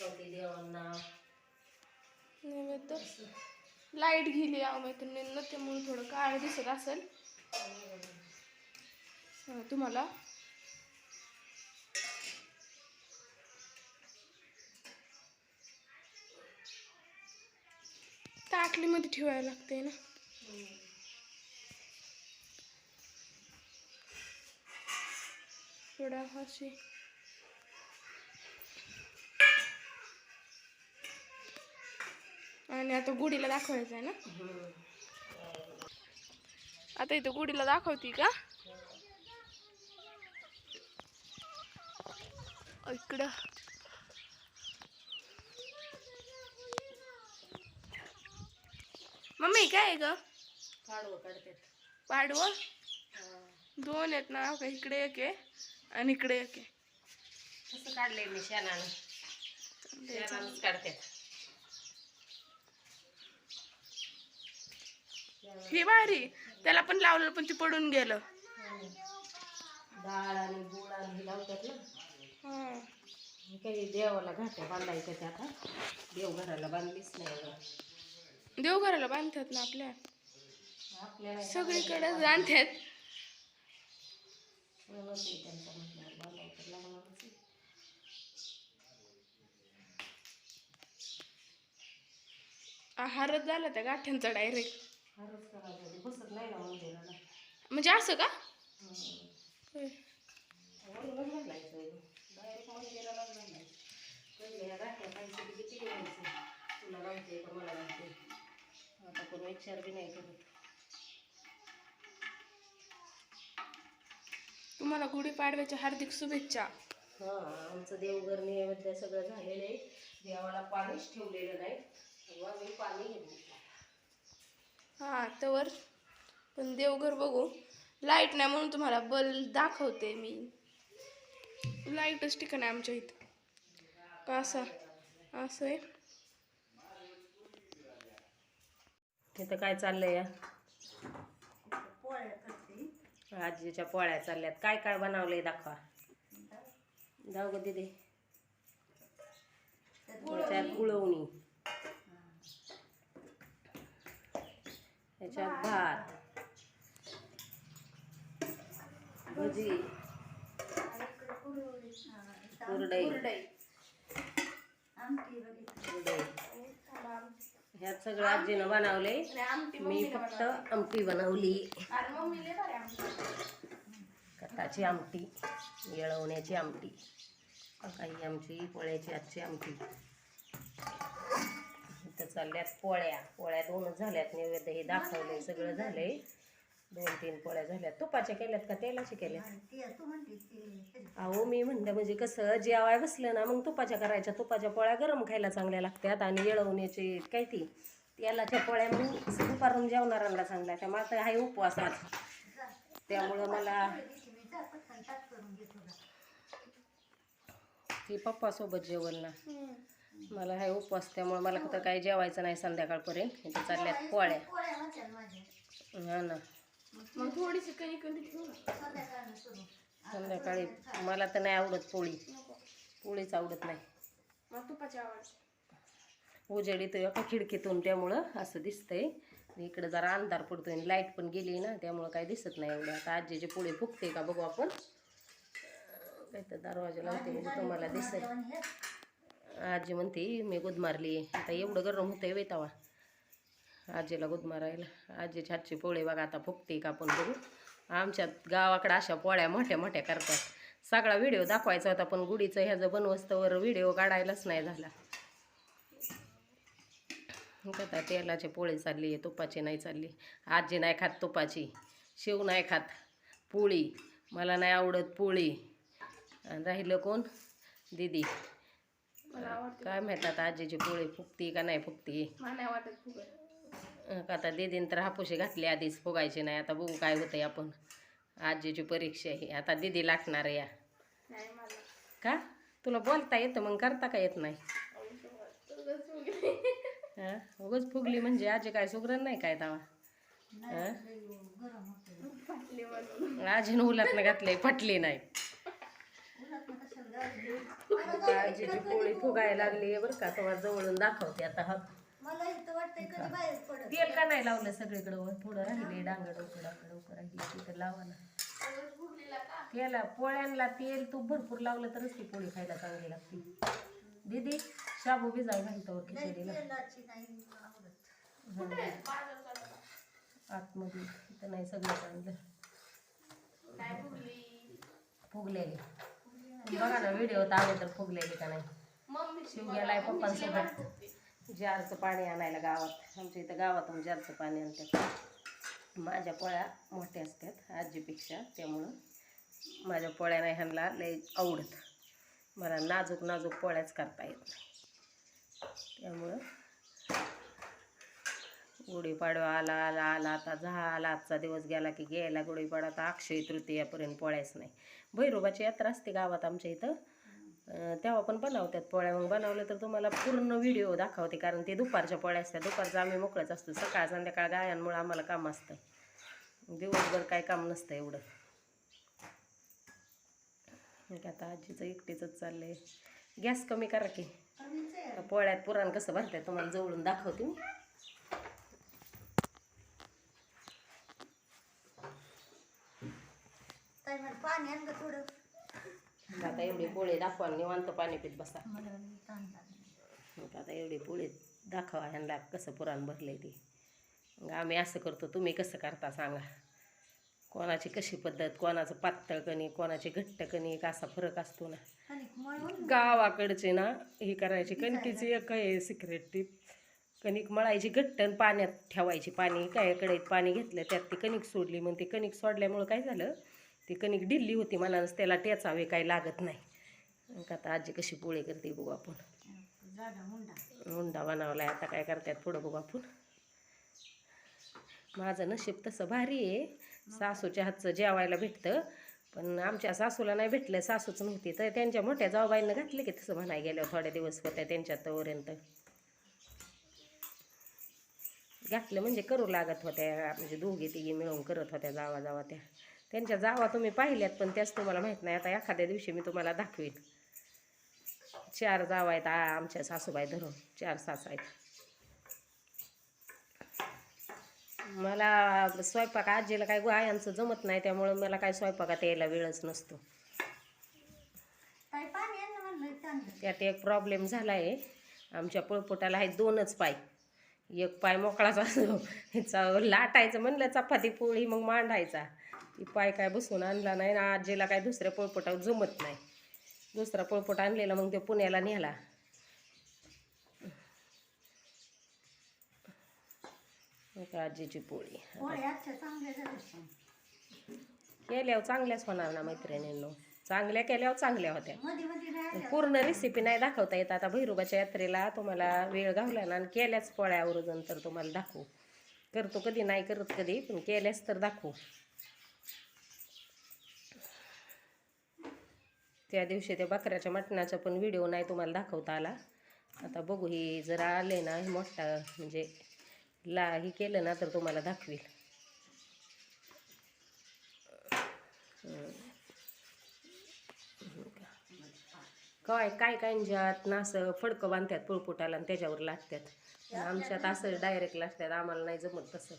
दाखवते देवांना. नैवेद्य. लाइट गेली आहो मैत्रिणींना त्यामुळे थोडं काळ दिसत असेल. तुम्हाला? ताटलीमध्ये ठेवायला लागते ना. थोडा अशी आणि आता गुढीला दाखवायचं आहे ना? आता इथं गुढीला दाखवती का? इकडं. मम्मी काय ग? काढते पाडवं? दोन आहेत ना का इकडे एक आहे आणि इकडे एक आहे. कसं काढलंय मी शेणानं. शेणानंच ही भारी. त्याला पण लावलं पण ते पडून गेलं. डाळ आणि गुळ आणि हे लावतात ना. काही देवाला घाट्या बांधायच्या त्या आता. देवघराला बांधलीच नाही अजून. देवघराला बांधतात ना आपल्या? आपल्याला सगळीकडे बांधतात. त्यांचं लागणारच. आहारच झाला त्या गाठ्यांचा डायरेक्ट. बसत नाही ना. मंदिराला म्हणजे असं का? हम्म. होय. वरूनच घालायचं डायरेक्ट मंदिरालाच घालायचं पहिले ह्या गाठ्या पाहिजे किती घ्यायचं तुला घालते का मला आता कोण विचार बी नाही करत. तुम्हाला गुढीपाडव्याच्या हार्दिक शुभेच्छा. हा आमचं देवघर नैवेद्य सगळं झालेलं आहे. देवाला पाणीच ठेवलेलं नाही. तेव्हा मी पाणी घेतलं. हां तवर पण देवघर बघू. लाइट नाही म्हणून तुम्हाला बल दाखवते मी. लाईटच ठिकाण आहे आमच्या इथं. का असं? असं आहे. तिथं काय चाललंय या? आजीच्या पोळ्या चालल्यात. काय काय बनवलंय दाखवा. जाऊ ग दिदी. गुळवणी. त्याच्यात भात. भजी. कुरडई. कुरडई. सगळं आजीनं बनवले. मी फक्त आमटी बनवली. कटाची आमटी येळवण्याची आमटी काही आमची पोळ्याची आजची आमटी. इथं चालल्यात पोळ्या. पोळ्या दोनच झाल्यात नैवेद्य हे दाखवले सगळं झालंय. दोन तीन पोळ्या झाल्यात. तुपाच्या केल्यात का? तेलाची केल्यात. अहो मी म्हणलं म्हणजे कसं जेवाय बसलं ना मग तुपाच्या करायच्या. तुपाच्या पोळ्या गरम खायला चांगल्या लागतात आणि येळवण्याची काय ती? तेलाच्या पोळ्या मग दुपारून जेवणाऱ्यांना चांगल्या त्या आता आहे उपवास माझा त्यामुळं मला ती पप्पासोबत जेवण ना. मला हाय उपवास त्यामुळे मला कुठं काही जेवायचं नाही संध्याकाळपर्यंत. इथे चालल्यात पोळ्या. हा ना. मग थोडीशी संध्याकाळी. मला तर नाही आवडत पोळी. पोळीच आवडत नाही. उजेड येतोय एका खिडकीतून त्यामुळं असं दिसतंय. इकडं जरा अंधार पडतोय आणि लाइट पण गेली ना त्यामुळं काही दिसत नाही एवढं. आता आजीचे पोळी फुगते का बघू आपण. काय तर दरवाजा लावते म्हणजे तुम्हाला दिसेल. आजी म्हणते मी गुदमारली आता एवढं गरम होतंय वेतावा आजीला गुदमारायला आजीच्या हातची पोळे बघा आता फुकते का आपण बघू. आमच्या गावाकडे अशा पोळ्या मोठ्या मोठ्या करतात. सगळा व्हिडिओ दाखवायचा होता पण गुढीचं ह्याचं बनवस्तवर व्हिडिओ काढायलाच नाही झाला. आता तेलाचे पोळी चालली आहे तुपाची नाही चालली. आजी नाही खात तुपाची शिव नाही खात पोळी. मला नाही आवडत पोळी. आणि राहिलं कोण? दीदी. मला आवडते काय माहीत आता आजीची पोळी फुगती का नाही फुगती? मला नाही वाटत फुगत. अं, का आता दीदीन तर हापुशी घातली आधीच फुगायची नाही. आता बघू काय होतंय आपण. आजीची परीक्षा आहे. आता दीदी लागणार आहे या. नाही मला का? तुला बोलता येतं मग करता का येत नाही? तुझंच फुगली. हा उगाच फुगली म्हणजे आजी काय सुगरण नाही काय तवा? हा फाटली म्हणून. आजीनं उलातनं घातलंय फटली नाही. आजीची पोळी फुगायला लागली बरं का तुम्हाला जवळून दाखवते आता हा. मला इथं वाटतंय कधी बाहेर पडत. तेल का नाही लावलं सगळीकडं? थोडं राहिले डांगड डोकं डांगड डोकं राहिली तिथं लावा ना. तेला पोळ्यांना तेल तूप भरपूर लावलं तरच ती पोळी खायला चांगली लागते. दीदी शाबू भिजाय घालतो खिचडीला. आतमध्ये इथं नाही सगळं चांगलं. फुगलेली. बघा ना व्हिडिओ तर फुगलेली का नाही? शिव गेलाय पप्पांसोबत. जारचं पाणी आणायला गावात. आमच्या इथं गावातून जारचं पाणी आणतात. माझ्या पोळ्या मोठ्या असतात आजीपेक्षा त्यामुळं माझ्या पोळ्या नाही ह्यांना लय आवडत. मला नाजूक नाजूक पोळ्याच करता येत नाही. त्यामुळं गुढीपाडवा आला आला आला. आता झाला आजचा दिवस गेला की गेला गुढीपाडवा. आता अक्षय तृतीयापर्यंत पोळ्याच नाही. भैरोबाची यात्रा असते गावात आमच्या इथं. तेव्हा पण बनवतात पोळ्या. मग बनवलं तर तुम्हाला पूर्ण व्हिडिओ दाखवते कारण ते दुपारच्या पोळ्या असतात. दुपारचं आम्ही मोकळंच असतो. सकाळ संध्याकाळ गायांमुळे आम्हाला काम असतं. दिवसभर काय काम नसतं एवढं. आता आजीचं एकटीचंच चाललंय. गॅस कमी करा की. आहे. पोळ्यात पुराण कसं भरतात तुम्हाला जवळून दाखवते मी ताई मला पाणी आण गं थोडं आता एवढी पोळी दाखवा निवांत पाणी पित बसा. मला. मग आता एवढी पोळी दाखवा ह्यांना कसं पुराण भरलंय ते. मग आम्ही असं करतो तुम्ही कसं करता सांगा. कोणाची कशी पद्धत कोणाचं पातळ कणिक कोणाची घट्ट कणिक असा फरक असतो ना. गावाकडचे ना हे करायची कणकीची एक आहे सिक्रेट टीप कणिक मळायची घट्ट आणि पाण्यात ठेवायची पाणी. काय कढईत पाणी घेतलं त्यात ती कणिक सोडली. मग ती कणिक सोडल्यामुळं काय झालं ती कणिक डिल्ली होती मनानंच त्याला टेचावे काही लागत नाही. मग आता आजी कशी पोळी करते बघू आपण. हुंडा बनवलाय आता काय करतात पुढं बघू आपण. माझं नशीब तसं भारी आहे. सासूच्या हातचं जेवायला भेटतं पण आमच्या सासूला नाही भेटलं सासूच नव्हती. तर त्यांच्या मोठ्या जाऊबाईंना घातले की तसं म्हणाय गेल्यावर थोड्या दिवस होत्या त्यांच्या तोपर्यंत घातलं म्हणजे करू लागत होत्या म्हणजे दोघी तिघी मिळून करत होत्या जावा जावा त्या. त्यांच्या जावा तुम्ही पाहिल्यात पण त्याच तुम्हाला माहीत नाही. आता एखाद्या दिवशी मी तुम्हाला दाखवीन. चार जावा आहेत आमच्या सासूबाई धरून. चार सास आहेत. मला स्वयंपाक आजीला काय गायांचं जमत नाही त्यामुळं मला काय स्वयंपाकात यायला वेळच नसतो. त्यात एक प्रॉब्लेम झाला आहे आमच्या पळपोटाला आहे दोनच पाय. एक पाय मोकळाच असतो. लाटायचं म्हणलं चपाती पोळी मग मांडायचा. ती पाय काय बसून आणला नाही ना आजीला काय दुसऱ्या पळपोटावर जमत नाही. दुसरा पळपोट आणलेला मग ते पुण्याला नेला. आजीची पोळी. केल्यावर चांगल्याच होणार ना मैत्रिणींनो. चांगल्या केल्यावर चांगल्या होत्या. पूर्ण रेसिपी नाही दाखवता येत. आता भैरोबाच्या यात्रेला तुम्हाला वेळ घावला ना आणि केल्याच पोळ्यावरून तर तुम्हाला दाखवू. करतो कधी नाही करत कधी पण केल्याच तर दाखवू. त्या दिवशी त्या बकऱ्याच्या मटणाचा पण व्हिडिओ नाही तुम्हाला दाखवता आला. आता बघू ही जरा आले ना हे मोठा म्हणजे ला ही केलं ना तर तुम्हाला दाखवील. काय काय कांज्यात म्हणजे ना असं फडकं बांधतात पुळपुटाला आणि त्याच्यावर लागतात आमच्यात असं डायरेक्ट लागतात आम्हाला नाही जमत तसं.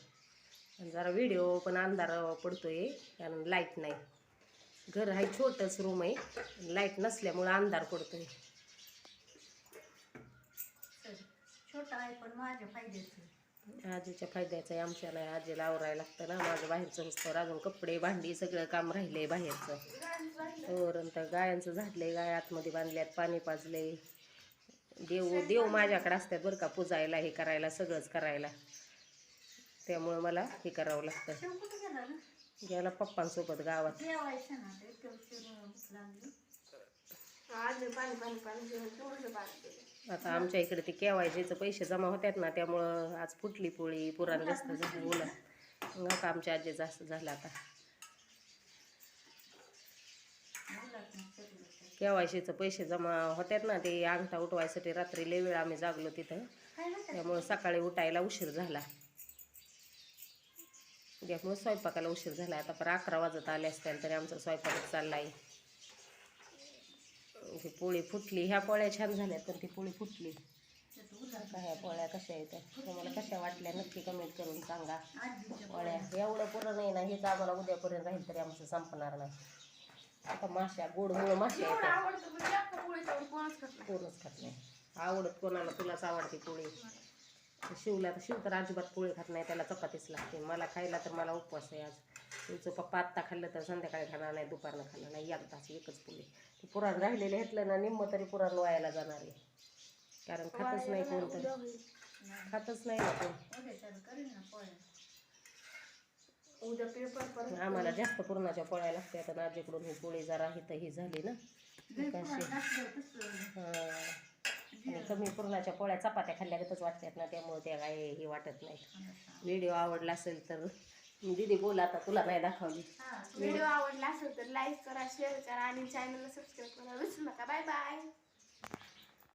जरा व्हिडिओ पण अंधार पडतोय कारण लाइट नाही. घर आहे छोटंच रूम आहे. लाइट नसल्यामुळं अंधार पडतोय. छोटा आहे पण माझ्या फायद्याचं आजीच्या फायद्याचं आहे आमच्या नाही आजीला आवरायला लागतं ना. माझं बाहेरचं नसतं अजून कपडे भांडी सगळं काम राहिलंय बाहेरचं. तर तर गायांचं झाडलंय गाय आतमध्ये बांधल्यात पाणी पाजलंय. देव देव माझ्याकडे असतात बरं का पुजायला हे करायला सगळंच करायला. त्यामुळं मला हे करावं लागतं. गेला पप्पांसोबत गावात. जेवायचं ना ते लागली. आता आमच्या इकडे ते केवायचे पैसे जमा होतात ना त्यामुळं आज फुटली पोळी पुराण जास्त झाली बोला मग आता आमच्या आजी जास्त झालं आता. केवायसीचं पैसे जमा होतात ना ते अंगठा उठवायसाठी रात्री लय वेळ आम्ही जागलो तिथं. त्यामुळं सकाळी उठायला उशीर झाला. त्यामुळं स्वयंपाकाला उशीर झाला. आता पर अकरा वाजत आले असतील तरी आमचा स्वयंपाक चाललाय. ती पोळी फुटली. ह्या पोळ्या छान झाल्या पण ती पोळी फुटली. का ह्या पोळ्या कशा आहेत? तुम्हाला कशा वाटल्या? नक्की कमेंट करून सांगा. पोळ्या एवढं पुरं नाही ना हेच आम्हाला उद्यापर्यंत राहील तरी आमचं संपणार नाही. आता माश्या गोड मुळे माश्या येतात पण नाही. कोणच खात नाही. आवडत कोणाला तुलाच आवडते पोळी. शिवला तर शिव तर अजिबात पोळी खात नाही त्याला चपातीच लागते. मला खायला तर मला उपवास आहे आज. शिवचं पप्पा आत्ता खाल्लं तर संध्याकाळी खाणार नाही दुपारनं खाणार नाही एकदाच एकच पोळी. ते पुराण राहिलेलं घेतलं ना निम्म तरी पुराण वायाला जाणार आहे. कारण खातच नाही कोण उद्या तर होईल. खातच नाही ना कोण. आम्हाला जास्त पुरणाच्या पोळ्या लागतात आणि आजीकडून ही पोळी जरा हिथं ही झाली ना. हां. कमी पुरणाच्या पोळ्या चपात्या खाल्ल्यागतच वाटतात ना त्यामुळे त्या काय हे वाटत नाही. व्हिडिओ आवडला असेल तर दीदी बोला आता तुला नाही दाखवली. व्हिडिओ आवडला असेल तर लाईक करा शेअर करा आणि चॅनलला सबस्क्राईब करा. विसरू नका. Bye bye